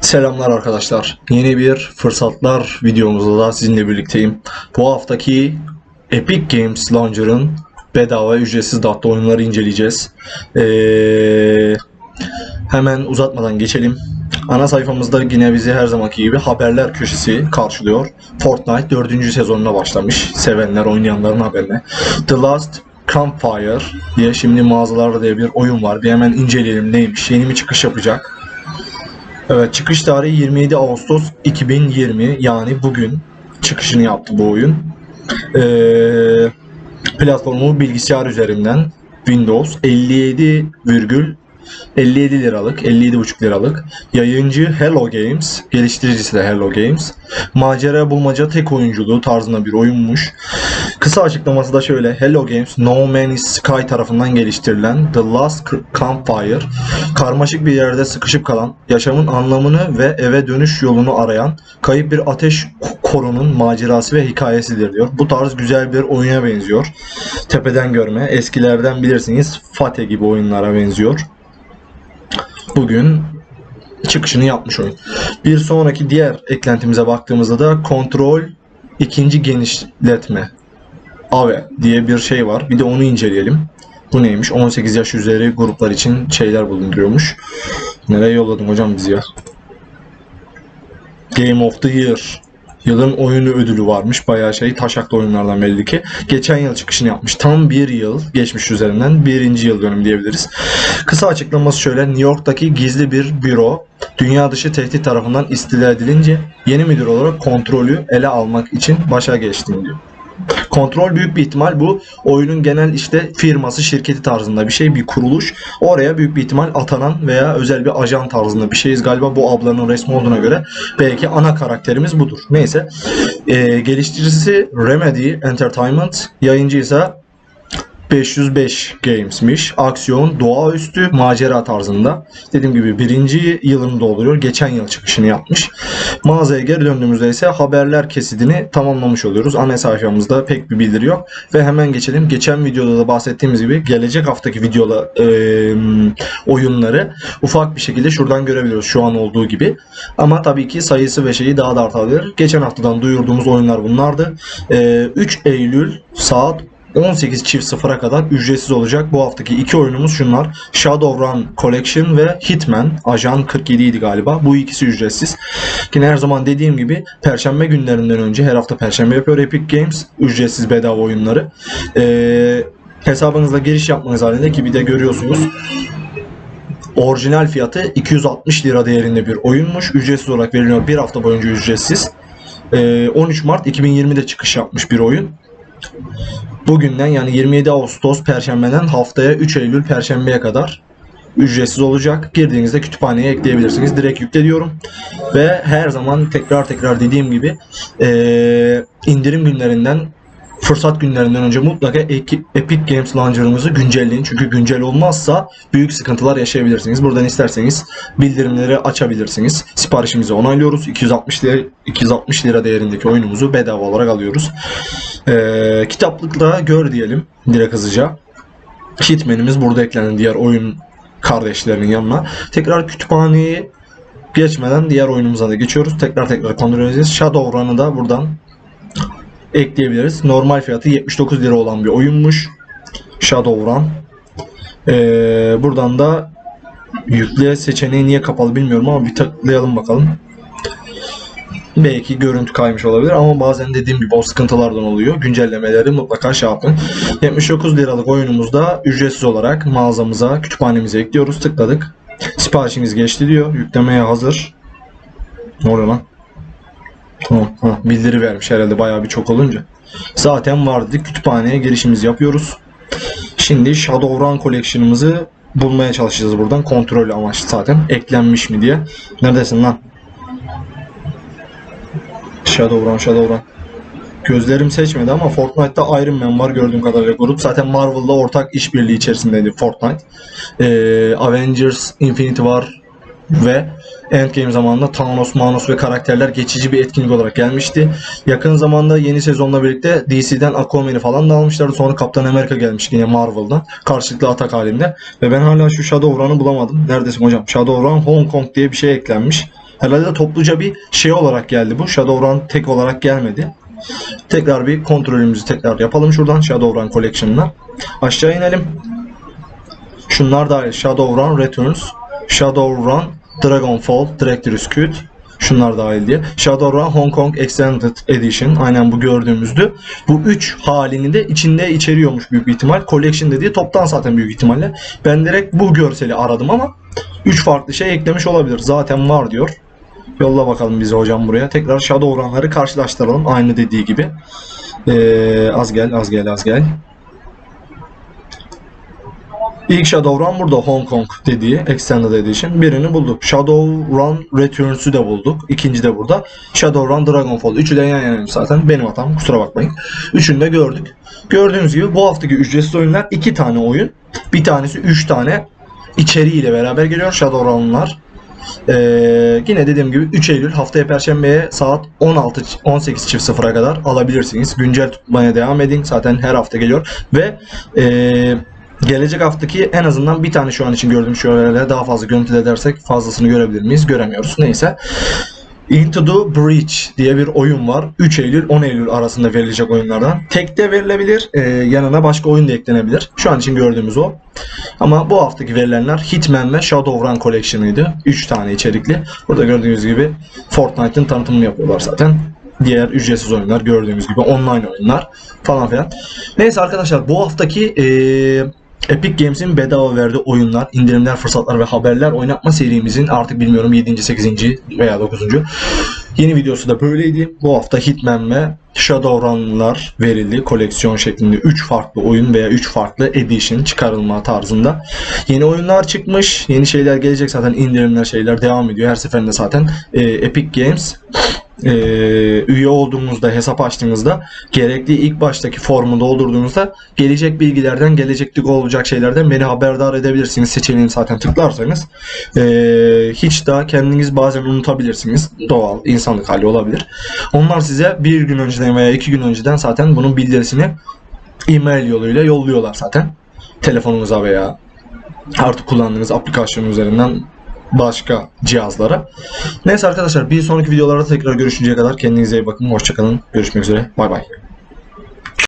Selamlar arkadaşlar. Yeni bir fırsatlar videomuzda da sizinle birlikteyim. Bu haftaki Epic Games Launcher'ın bedava ücretsiz dahta oyunları inceleyeceğiz. Ee, hemen uzatmadan geçelim. Ana sayfamızda yine bizi her zamanki gibi haberler köşesi karşılıyor. Fortnite 4. sezonuna başlamış. Sevenler, oynayanların haberine. The Last Campfire diye şimdi mağazalarda diye bir oyun var. Bir hemen inceleyelim neymiş. Yeni mi çıkış yapacak? Evet çıkış tarihi 27 Ağustos 2020 yani bugün çıkışını yaptı bu oyun. Ee, platformu bilgisayar üzerinden Windows 57 virgül 57 liralık, 57,5 liralık. Yayıncı Hello Games, geliştiricisi de Hello Games. Macera bulmaca tek oyunculuğu tarzında bir oyunmuş. Kısa açıklaması da şöyle. Hello Games, No Man's Sky tarafından geliştirilen The Last Campfire, karmaşık bir yerde sıkışıp kalan, yaşamın anlamını ve eve dönüş yolunu arayan, kayıp bir ateş korunun macerası ve hikayesidir diyor. Bu tarz güzel bir oyuna benziyor. Tepeden görme, eskilerden bilirsiniz Fate gibi oyunlara benziyor. Bugün çıkışını yapmış oyun. Bir sonraki diğer eklentimize baktığımızda da kontrol ikinci genişletme AVE diye bir şey var. Bir de onu inceleyelim. Bu neymiş? 18 yaş üzeri gruplar için şeyler bulunduruyormuş. Nereye yolladın hocam bizi ya? Game of the Year. Yılın oyunu ödülü varmış. Bayağı şey taşaklı oyunlardan belli ki. Geçen yıl çıkışını yapmış. Tam bir yıl geçmiş üzerinden. Birinci yıl dönüm diyebiliriz. Kısa açıklaması şöyle. New York'taki gizli bir büro dünya dışı tehdit tarafından istila edilince yeni müdür olarak kontrolü ele almak için başa geçtim diyor. Kontrol büyük bir ihtimal bu oyunun genel işte firması, şirketi tarzında bir şey, bir kuruluş. Oraya büyük bir ihtimal atanan veya özel bir ajan tarzında bir şeyiz. Galiba bu ablanın resmi olduğuna göre belki ana karakterimiz budur. Neyse. Ee, geliştiricisi Remedy Entertainment, yayıncı ise 505 Games'miş. Aksiyon, doğaüstü, macera tarzında. Dediğim gibi birinci yılını dolduruyor. Geçen yıl çıkışını yapmış. Mağazaya geri döndüğümüzde ise haberler kesidini tamamlamış oluyoruz. Ana sayfamızda pek bir bildiri yok. Ve hemen geçelim. Geçen videoda da bahsettiğimiz gibi gelecek haftaki videola e, oyunları ufak bir şekilde şuradan görebiliyoruz. Şu an olduğu gibi. Ama tabii ki sayısı ve şeyi daha da artabilir. Geçen haftadan duyurduğumuz oyunlar bunlardı. E, 3 Eylül saat 18 çift sıfıra kadar ücretsiz olacak. Bu haftaki iki oyunumuz şunlar. Shadowrun Collection ve Hitman. Ajan 47 idi galiba. Bu ikisi ücretsiz. Yine her zaman dediğim gibi Perşembe günlerinden önce her hafta Perşembe yapıyor Epic Games. Ücretsiz bedava oyunları. Ee, hesabınızla giriş yapmanız halinde ki bir de görüyorsunuz. Orijinal fiyatı 260 lira değerinde bir oyunmuş. Ücretsiz olarak veriliyor. Bir hafta boyunca ücretsiz. Ee, 13 Mart 2020'de çıkış yapmış bir oyun. Bugünden yani 27 Ağustos Perşembeden haftaya 3 Eylül Perşembeye kadar ücretsiz olacak. Girdiğinizde kütüphaneye ekleyebilirsiniz. Direkt yükle diyorum. Ve her zaman tekrar tekrar dediğim gibi eee, indirim günlerinden fırsat günlerinden önce mutlaka Epic Games Launcher'ımızı güncelleyin. Çünkü güncel olmazsa büyük sıkıntılar yaşayabilirsiniz. Buradan isterseniz bildirimleri açabilirsiniz. Siparişimizi onaylıyoruz. 260 lira, 260 lira değerindeki oyunumuzu bedava olarak alıyoruz. Ee, kitaplıkta gör diyelim direkt hızlıca. Hitman'imiz burada eklenen diğer oyun kardeşlerinin yanına. Tekrar kütüphaneyi geçmeden diğer oyunumuza da geçiyoruz. Tekrar tekrar kontrol edeceğiz. Shadowrun'ı da buradan ekleyebiliriz. Normal fiyatı 79 lira olan bir oyunmuş. Shadowrun. Ee, buradan da yükle seçeneği niye kapalı bilmiyorum ama bir tıklayalım bakalım. Belki görüntü kaymış olabilir ama bazen dediğim gibi o sıkıntılardan oluyor. Güncellemeleri mutlaka şey yapın. 79 liralık oyunumuzda ücretsiz olarak mağazamıza, kütüphanemize ekliyoruz. Tıkladık. Siparişiniz geçti diyor. Yüklemeye hazır. Ne oluyor lan? Bildiri vermiş herhalde bayağı bir çok olunca. Zaten vardı. Kütüphaneye girişimizi yapıyoruz. Şimdi Shadowrun Collection'ımızı bulmaya çalışacağız buradan. Kontrol amaçlı zaten. Eklenmiş mi diye. Neredesin lan? Shadowrun, Shadowrun. Gözlerim seçmedi ama Fortnite'da Iron Man var gördüğüm kadarıyla grup. Zaten Marvel'la ortak işbirliği içerisindeydi Fortnite. Ee, Avengers Infinity var. Ve Endgame zamanında Thanos, Manos ve karakterler geçici bir etkinlik olarak gelmişti. Yakın zamanda yeni sezonla birlikte DC'den Aquaman'i falan da almışlardı. Sonra Kaptan Amerika gelmiş yine Marvel'dan. Karşılıklı atak halinde. Ve ben hala şu Shadowrun'ı bulamadım. Neredesin hocam? Shadowrun Hong Kong diye bir şey eklenmiş. Herhalde topluca bir şey olarak geldi bu. Shadowrun tek olarak gelmedi. Tekrar bir kontrolümüzü tekrar yapalım şuradan Shadowrun Collection'la. Aşağı inelim. Şunlar dahil Shadowrun Returns, Shadowrun Dragonfall Director's Cut, şunlar dahil diye. Shadowrun Hong Kong Extended Edition aynen bu gördüğümüzdü. Bu 3 halini de içinde içeriyormuş büyük ihtimal. Collection dediği toptan zaten büyük ihtimalle. Ben direkt bu görseli aradım ama 3 farklı şey eklemiş olabilir. Zaten var diyor. Yolla bakalım bizi hocam buraya. Tekrar Shadowrun'ları karşılaştıralım. Aynı dediği gibi. Ee, az gel, az gel, az gel. İlk Shadowrun burada Hong Kong dediği Extended Edition. Birini bulduk. Shadowrun Returns'ü de bulduk. İkinci de burada. Shadowrun Dragonfall. Üçü de yan yanaymış zaten. Benim hatam. Kusura bakmayın. Üçünü de gördük. Gördüğünüz gibi bu haftaki ücretsiz oyunlar iki tane oyun. Bir tanesi üç tane içeriğiyle beraber geliyor. Shadowrun'lar. Ee, yine dediğim gibi 3 Eylül haftaya Perşembe'ye saat 16 18.00'a kadar alabilirsiniz. Güncel tutmaya devam edin. Zaten her hafta geliyor. Ve ee, gelecek haftaki en azından bir tane şu an için gördüğüm şöyle daha fazla görüntü edersek fazlasını görebilir miyiz? Göremiyoruz. Neyse. Into the Breach diye bir oyun var. 3 Eylül 10 Eylül arasında verilecek oyunlardan. Tek de verilebilir. ee, yanına başka oyun da eklenebilir. Şu an için gördüğümüz o. Ama bu haftaki verilenler Hitman ve Shadowrun Collection'ıydı. 3 tane içerikli. Burada gördüğünüz gibi Fortnite'ın tanıtımını yapıyorlar zaten. Diğer ücretsiz oyunlar gördüğünüz gibi online oyunlar falan filan. Neyse arkadaşlar bu haftaki eee Epic Games'in bedava verdiği oyunlar, indirimler, fırsatlar ve haberler oynatma serimizin artık bilmiyorum 7. 8. veya 9. Yeni videosu da böyleydi. Bu hafta Hitman ve Shadowrun'lar verildi. Koleksiyon şeklinde 3 farklı oyun veya 3 farklı edition çıkarılma tarzında. Yeni oyunlar çıkmış. Yeni şeyler gelecek zaten indirimler şeyler devam ediyor. Her seferinde zaten e, Epic Games e, üye olduğunuzda hesap açtığınızda gerekli ilk baştaki formu doldurduğunuzda gelecek bilgilerden geleceklik olacak şeylerden beni haberdar edebilirsiniz. Seçeneğini zaten tıklarsanız. E, hiç daha kendiniz bazen unutabilirsiniz. Doğal insanlık hali olabilir. Onlar size bir gün önceden veya iki gün önceden zaten bunun bildirisini e-mail yoluyla yolluyorlar zaten. Telefonunuza veya artık kullandığınız aplikasyon üzerinden başka cihazlara. Neyse arkadaşlar bir sonraki videolarda tekrar görüşünceye kadar kendinize iyi bakın. Hoşçakalın. Görüşmek üzere. Bay bay.